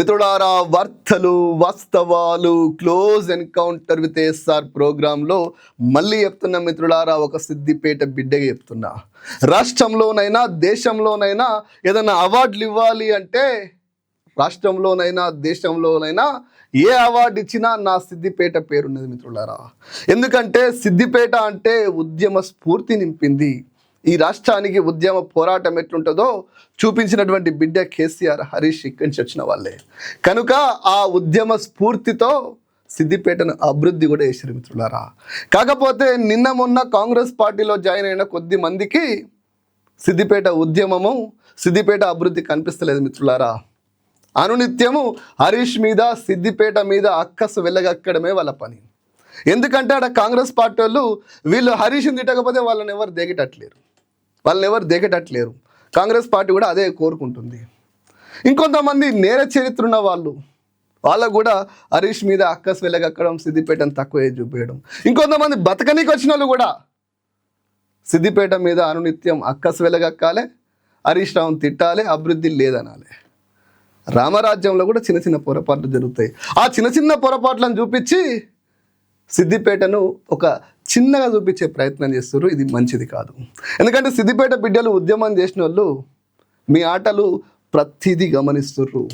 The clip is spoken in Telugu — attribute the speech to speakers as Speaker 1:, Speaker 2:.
Speaker 1: మిత్రులారా వార్తలు వాస్తవాలు క్లోజ్ ఎన్కౌంటర్ విత్ ఎస్ఆర్ ప్రోగ్రాంలో మళ్ళీ చెప్తున్నా మిత్రులారా ఒక సిద్దిపేట బిడ్డగా చెప్తున్నా. రాష్ట్రంలోనైనా దేశంలోనైనా ఏదైనా అవార్డులు ఇవ్వాలి అంటే రాష్ట్రంలోనైనా దేశంలోనైనా ఏ అవార్డు ఇచ్చినా నా సిద్దిపేట పేరున్నది మిత్రులారా. ఎందుకంటే సిద్దిపేట అంటే ఉద్యమ స్ఫూర్తి నింపింది. ఈ రాష్ట్రానికి ఉద్యమ పోరాటం ఎట్లుంటుందో చూపించినటువంటి బిడ్డ కేసీఆర్ హరీష్ ఇక్కడి నుంచి వచ్చిన వాళ్ళే. కనుక ఆ ఉద్యమ స్ఫూర్తితో సిద్దిపేటను అభివృద్ధి కూడా చేశారు మిత్రులారా. కాకపోతే నిన్న మొన్న కాంగ్రెస్ పార్టీలో జాయిన్ అయిన కొద్ది మందికి సిద్దిపేట ఉద్యమము సిద్దిపేట అభివృద్ధి కనిపిస్తలేదు మిత్రులారా. అనునిత్యము హరీష్ మీద సిద్దిపేట మీద అక్కసు వెళ్ళగక్కడమే వాళ్ళ పని. ఎందుకంటే ఆడ కాంగ్రెస్ పార్టీ వాళ్ళు వీళ్ళు హరీష్ని తిట్టకపోతే వాళ్ళని ఎవరు దిగటట్లేరు. వాళ్ళని ఎవరు దిగటట్లేరు. కాంగ్రెస్ పార్టీ కూడా అదే కోరుకుంటుంది. ఇంకొంతమంది నేర చరిత్ర ఉన్న వాళ్ళు వాళ్ళకు కూడా హరీష్ మీద అక్కస్ వెళ్ళగక్కడం సిద్దిపేటను తక్కువ చూపేయడం. ఇంకొంతమంది బతకనీకి వచ్చిన వాళ్ళు కూడా సిద్దిపేట మీద అనునిత్యం అక్కస్ వెళ్ళగక్కాలి హరీష్ రావును తిట్టాలి అభివృద్ధి లేదనాలి. రామరాజ్యంలో కూడా చిన్న చిన్న పొరపాట్లు జరుగుతాయి. ఆ చిన్న చిన్న పొరపాట్లను చూపించి సిద్దిపేటను ఒక చిన్నగా చూపించే ప్రయత్నం చేస్తారు ఇది మంచిది కాదు. ఎందుకంటే సిద్దిపేట బిడ్డలు ఉద్యమం చేసిన వాళ్ళు మీ ఆటలు ప్రతిదీ గమనిస్తుర్రు.